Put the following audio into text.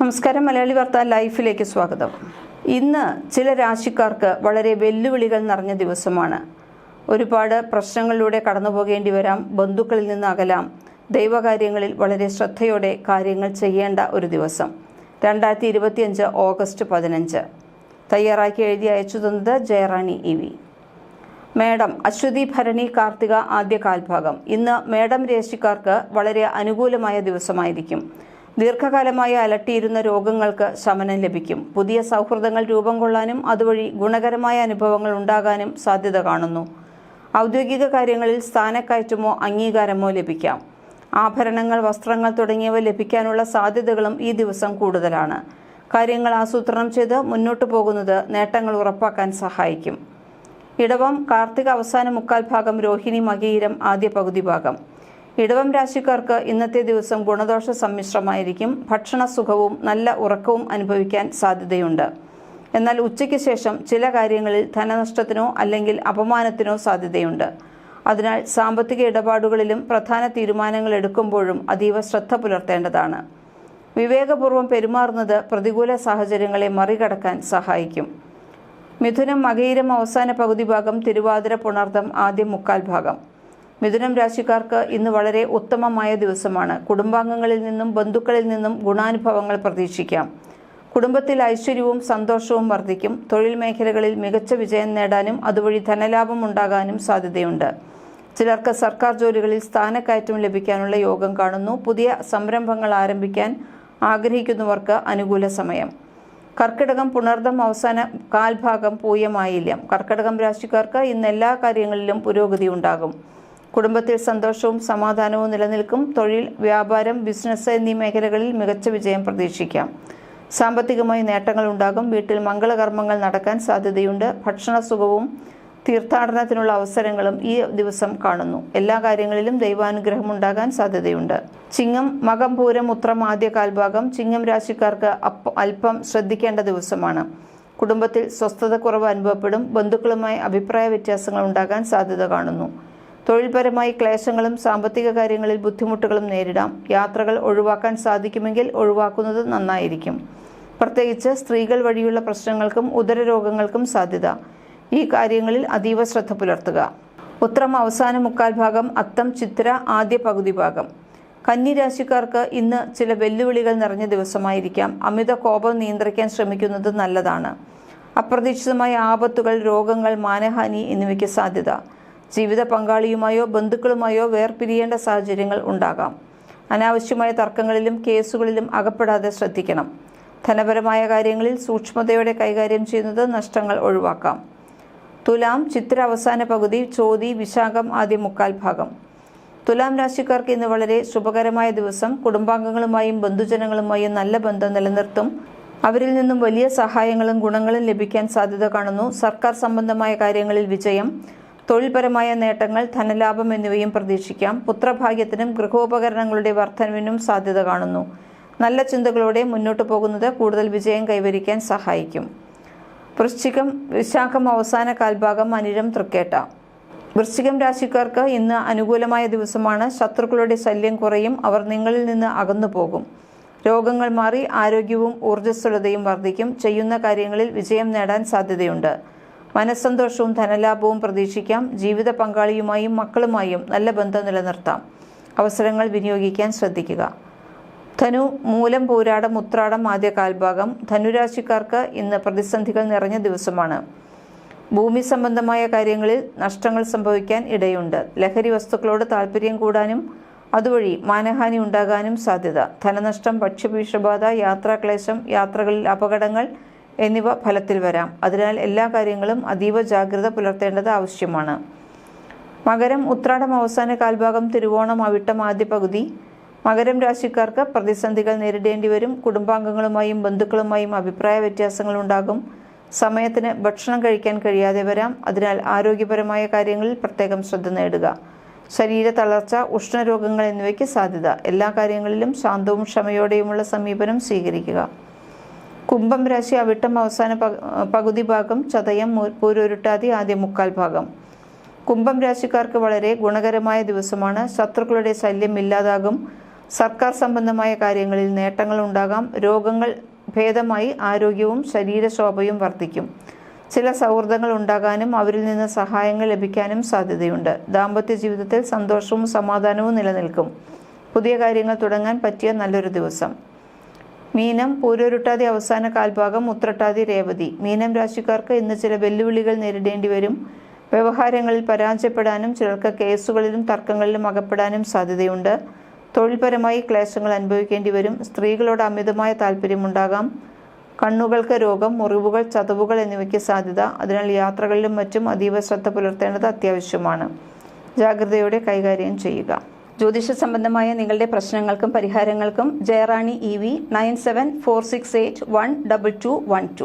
നമസ്കാരം മലയാളി വാർത്ത ലൈഫിലേക്ക് സ്വാഗതം. ഇന്ന് ചില രാശിക്കാർക്ക് വളരെ വെല്ലുവിളികൾ നിറഞ്ഞ ദിവസമാണ്. ഒരുപാട് പ്രശ്നങ്ങളിലൂടെ കടന്നു പോകേണ്ടി വരാം ബന്ധുക്കളിൽ നിന്ന് അകലാം ദൈവകാര്യങ്ങളിൽ വളരെ ശ്രദ്ധയോടെ കാര്യങ്ങൾ ചെയ്യേണ്ട ഒരു ദിവസം. രണ്ടായിരത്തി ഇരുപത്തിയഞ്ച് ഓഗസ്റ്റ് പതിനഞ്ച്. തയ്യാറാക്കി എഴുതി അയച്ചു തന്നത് Jayarani E V. Madam Ashwathi Bharani Karthika ആദ്യ കാൽഭാഗം. ഇന്ന് മേഡം രേശിക്കാർക്ക് വളരെ അനുകൂലമായ ദിവസമായിരിക്കും. ദീർഘകാലമായി അലട്ടിയിരുന്ന രോഗങ്ങൾക്ക് ശമനം ലഭിക്കും. പുതിയ സൗഹൃദങ്ങൾ രൂപം കൊള്ളാനും അതുവഴി ഗുണകരമായ അനുഭവങ്ങൾ ഉണ്ടാകാനും സാധ്യത കാണുന്നു. ഔദ്യോഗിക കാര്യങ്ങളിൽ സ്ഥാനക്കയറ്റമോ അംഗീകാരമോ ലഭിക്കാം. ആഭരണങ്ങൾ വസ്ത്രങ്ങൾ തുടങ്ങിയവ ലഭിക്കാനുള്ള സാധ്യതകളും ഈ ദിവസം കൂടുതലാണ്. കാര്യങ്ങൾ ആസൂത്രണം ചെയ്ത് മുന്നോട്ടു പോകുന്നത് നേട്ടങ്ങൾ ഉറപ്പാക്കാൻ സഹായിക്കും. ഇടവം കാർത്തിക അവസാന മുക്കാൽ ഭാഗം രോഹിണി മകീരം ആദ്യ പകുതി ഭാഗം. ഇടവം രാശിക്കാർക്ക് ഇന്നത്തെ ദിവസം ഗുണദോഷ സമ്മിശ്രമായിരിക്കും. ഭക്ഷണ സുഖവും നല്ല ഉറക്കവും അനുഭവിക്കാൻ സാധ്യതയുണ്ട്. എന്നാൽ ഉച്ചയ്ക്ക് ശേഷം ചില കാര്യങ്ങളിൽ ധനനഷ്ടത്തിനോ അല്ലെങ്കിൽ അപമാനത്തിനോ സാധ്യതയുണ്ട്. അതിനാൽ സാമ്പത്തിക ഇടപാടുകളിലും പ്രധാന തീരുമാനങ്ങൾ എടുക്കുമ്പോഴും അതീവ ശ്രദ്ധ പുലർത്തേണ്ടതാണ്. വിവേകപൂർവം പെരുമാറുന്നത് പ്രതികൂല സാഹചര്യങ്ങളെ മറികടക്കാൻ സഹായിക്കും. മിഥുനം മകയിരം അവസാന പകുതി ഭാഗം തിരുവാതിര പുണർദം ആദ്യം മുക്കാൽ ഭാഗം. മിഥുനം രാശിക്കാർക്ക് ഇന്ന് വളരെ ഉത്തമമായ ദിവസമാണ്. കുടുംബാംഗങ്ങളിൽ നിന്നും ബന്ധുക്കളിൽ നിന്നും ഗുണാനുഭവങ്ങൾ പ്രതീക്ഷിക്കാം. കുടുംബത്തിൽ ഐശ്വര്യവും സന്തോഷവും വർദ്ധിക്കും. തൊഴിൽ മേഖലകളിൽ മികച്ച വിജയം നേടാനും അതുവഴി ധനലാഭം ഉണ്ടാകാനും സാധ്യതയുണ്ട്. ചിലർക്ക് സർക്കാർ ജോലികളിൽ സ്ഥാനക്കയറ്റം ലഭിക്കാനുള്ള യോഗം കാണുന്നു. പുതിയ സംരംഭങ്ങൾ ആരംഭിക്കാൻ ആഗ്രഹിക്കുന്നവർക്ക് അനുകൂല സമയം. കർക്കിടകം പുണർദം അവസാന കാൽഭാഗം പൂയമായില്ല കർക്കിടകം രാശിക്കാർക്ക് ഇന്ന് എല്ലാ കാര്യങ്ങളിലും പുരോഗതി ഉണ്ടാകും. കുടുംബത്തിൽ സന്തോഷവും സമാധാനവും നിലനിൽക്കും. തൊഴിൽ വ്യാപാരം ബിസിനസ് എന്നീ മേഖലകളിൽ മികച്ച വിജയം പ്രതീക്ഷിക്കാം. സാമ്പത്തികമായി നേട്ടങ്ങൾ ഉണ്ടാകും. വീട്ടിൽ മംഗളകർമ്മങ്ങൾ നടക്കാൻ സാധ്യതയുണ്ട്. ഭക്ഷണ സുഖവും തീർത്ഥാടനത്തിനുള്ള അവസരങ്ങളും ഈ ദിവസം കാണുന്നു. എല്ലാ കാര്യങ്ങളിലും ദൈവാനുഗ്രഹം ഉണ്ടാകാൻ സാധ്യതയുണ്ട്. ചിങ്ങം മകം പൂരം ഉത്രം ആദ്യ കാൽഭാഗം ചിങ്ങം രാശിക്കാർക്ക് അല്പം ശ്രദ്ധിക്കേണ്ട ദിവസമാണ്. കുടുംബത്തിൽ സ്വസ്ഥതക്കുറവ് അനുഭവപ്പെടും. ബന്ധുക്കളുമായി അഭിപ്രായ വ്യത്യാസങ്ങൾ ഉണ്ടാകാൻ സാധ്യത കാണുന്നു. തൊഴിൽപരമായി ക്ലേശങ്ങളും സാമ്പത്തിക കാര്യങ്ങളിൽ ബുദ്ധിമുട്ടുകളും നേരിടാം. യാത്രകൾ ഒഴിവാക്കാൻ സാധിക്കുമെങ്കിൽ ഒഴിവാക്കുന്നത് നന്നായിരിക്കും. പ്രത്യേകിച്ച് സ്ത്രീകൾ വഴിയുള്ള പ്രശ്നങ്ങൾക്കും ഉദരരോഗങ്ങൾക്കും സാധ്യത. ഈ കാര്യങ്ങളിൽ അതീവ ശ്രദ്ധ പുലർത്തുക. ഉത്രം അവസാന മുക്കാൽ ഭാഗം അത്തം ചിത്ര ആദ്യ പകുതി ഭാഗം. കന്നിരാശിക്കാർക്ക് ഇന്ന് ചില വെല്ലുവിളികൾ നിറഞ്ഞ ദിവസമായിരിക്കാം. അമിത കോപം നിയന്ത്രിക്കാൻ ശ്രമിക്കുന്നത് നല്ലതാണ്. അപ്രതീക്ഷിതമായ ആപത്തുകൾ രോഗങ്ങൾ മാനഹാനി എന്നിവയ്ക്ക് സാധ്യത. ജീവിത പങ്കാളിയുമായോ ബന്ധുക്കളുമായോ വേർപിരിയേണ്ട സാഹചര്യങ്ങൾ ഉണ്ടാകാം. അനാവശ്യമായ തർക്കങ്ങളിലും കേസുകളിലും അകപ്പെടാതെ ശ്രദ്ധിക്കണം. ധനപരമായ കാര്യങ്ങളിൽ സൂക്ഷ്മതയോടെ കൈകാര്യം ചെയ്യുന്നത് നഷ്ടങ്ങൾ ഒഴിവാക്കാം. തുലാം ചിത്ര അവസാന പകുതി ചോതി വിശാഖം ആദ്യ മുക്കാൽ ഭാഗം. തുലാം രാശിക്കാർക്ക് ഇന്ന് വളരെ ശുഭകരമായ ദിവസം. കുടുംബാംഗങ്ങളുമായും ബന്ധുജനങ്ങളുമായും നല്ല ബന്ധം നിലനിർത്തും. അവരിൽ നിന്നും വലിയ സഹായങ്ങളും ഗുണങ്ങളും ലഭിക്കാൻ സാധ്യത കാണുന്നു. സർക്കാർ സംബന്ധമായ കാര്യങ്ങളിൽ വിജയം. തൊഴിൽപരമായ നേട്ടങ്ങൾ ധനലാഭം എന്നിവയും പ്രതീക്ഷിക്കാം. പുത്രഭാഗ്യത്തിനും ഗൃഹോപകരണങ്ങളുടെ വർധനവിനും സാധ്യത കാണുന്നു. നല്ല ചിന്തകളോടെ മുന്നോട്ട് പോകുന്നത് കൂടുതൽ വിജയം കൈവരിക്കാൻ സഹായിക്കും. വൃശ്ചികം വിശാഖം അവസാന കാൽഭാഗം അനിഴം തൃക്കേട്ട. വൃശ്ചികം രാശിക്കാർക്ക് ഇന്ന് അനുകൂലമായ ദിവസമാണ്. ശത്രുക്കളുടെ ശല്യം കുറയും. അവർ നിങ്ങളിൽ നിന്ന് അകന്നു പോകും. രോഗങ്ങൾ മാറി ആരോഗ്യവും ഊർജസ്വലതയും വർദ്ധിക്കും. ചെയ്യുന്ന കാര്യങ്ങളിൽ വിജയം നേടാൻ സാധ്യതയുണ്ട്. മനസ്സന്തോഷവും ധനലാഭവും പ്രതീക്ഷിക്കാം. ജീവിത പങ്കാളിയുമായും മക്കളുമായും നല്ല ബന്ധം നിലനിർത്താം. അവസരങ്ങൾ വിനിയോഗിക്കാൻ ശ്രദ്ധിക്കുക. ധനു മൂലം പോരാടം ഉത്രാടം ആദ്യ കാൽഭാഗം. ധനുരാശിക്കാർക്ക് ഇന്ന് പ്രതിസന്ധികൾ നിറഞ്ഞ ദിവസമാണ്. ഭൂമി സംബന്ധമായ കാര്യങ്ങളിൽ നഷ്ടങ്ങൾ സംഭവിക്കാൻ ഇടയുണ്ട്. ലഹരി വസ്തുക്കളോട് താല്പര്യം കൂടാനും അതുവഴി മാനഹാനി ഉണ്ടാകാനും സാധ്യത. ധനനഷ്ടം ഭക്ഷ്യഭീഷബാധ യാത്രാക്ലേശം യാത്രകളിൽ അപകടങ്ങൾ എന്നിവ ഫലത്തിൽ വരാം. അതിനാൽ എല്ലാ കാര്യങ്ങളും അതീവ ജാഗ്രത പുലർത്തേണ്ടത് ആവശ്യമാണ്. മകരം ഉത്രാടം അവസാന കാൽഭാഗം തിരുവോണം അവിട്ടം ആദ്യ പകുതി. മകരം രാശിക്കാർക്ക് പ്രതിസന്ധികൾ നേരിടേണ്ടി വരും. കുടുംബാംഗങ്ങളുമായും ബന്ധുക്കളുമായും അഭിപ്രായ വ്യത്യാസങ്ങൾ ഉണ്ടാകും. സമയത്തിന് ഭക്ഷണം കഴിക്കാൻ കഴിയാതെ വരാം. അതിനാൽ ആരോഗ്യപരമായ കാര്യങ്ങളിൽ പ്രത്യേകം ശ്രദ്ധ നേടുക. ശരീര തളർച്ച ഉഷ്ണരോഗങ്ങൾ എന്നിവയ്ക്ക് സാധ്യത. എല്ലാ കാര്യങ്ങളിലും ശാന്തവും ക്ഷമയോടെയുമുള്ള സമീപനം സ്വീകരിക്കുക. കുംഭം രാശി അവിട്ടം അവസാന പക- പകുതി ഭാഗം ചതയം പൂരുരുട്ടാതി ആദ്യ മുക്കാൽ ഭാഗം. കുംഭം രാശിക്കാർക്ക് വളരെ ഗുണകരമായ ദിവസമാണ്. ശത്രുക്കളുടെ ശല്യം ഇല്ലാതാകും. സർക്കാർ സംബന്ധമായ കാര്യങ്ങളിൽ നേട്ടങ്ങൾ ഉണ്ടാകാം. രോഗങ്ങൾ ഭേദമായി ആരോഗ്യവും ശരീരശോഭയും വർദ്ധിക്കും. ചില സൗഹൃദങ്ങൾ ഉണ്ടാകാനും അവരിൽ നിന്ന് സഹായങ്ങൾ ലഭിക്കാനും സാധ്യതയുണ്ട്. ദാമ്പത്യ ജീവിതത്തിൽ സന്തോഷവും സമാധാനവും നിലനിൽക്കും. പുതിയ കാര്യങ്ങൾ തുടങ്ങാൻ പറ്റിയ നല്ലൊരു ദിവസം. മീനം പൂരൊരുട്ടാതി അവസാന കാൽഭാഗം ഉത്രട്ടാതി രേവതി. മീനം രാശിക്കാർക്ക് ഇന്ന് ചില വെല്ലുവിളികൾ നേരിടേണ്ടി വരും. വ്യവഹാരങ്ങളിൽ പരാജയപ്പെടാനും ചിലർക്ക് കേസുകളിലും തർക്കങ്ങളിലും അകപ്പെടാനും സാധ്യതയുണ്ട്. തൊഴിൽപരമായി ക്ലേശങ്ങൾ അനുഭവിക്കേണ്ടി വരും. സ്ത്രീകളോട് അമിതമായ താല്പര്യമുണ്ടാകാം കണ്ണുകൾക്ക് രോഗം മുറിവുകൾ ചതവുകൾ എന്നിവയ്ക്ക് സാധ്യത. അതിനാൽ യാത്രകളിലും മറ്റും അതീവ ശ്രദ്ധ പുലർത്തേണ്ടത് അത്യാവശ്യമാണ്. ജാഗ്രതയോടെ കൈകാര്യം ചെയ്യുക. ജ്യോതിഷ സംബന്ധമായ നിങ്ങളുടെ പ്രശ്നങ്ങൾക്കും പരിഹാരങ്ങൾക്കും Jayarani E V nine seven four six eight one double two one two.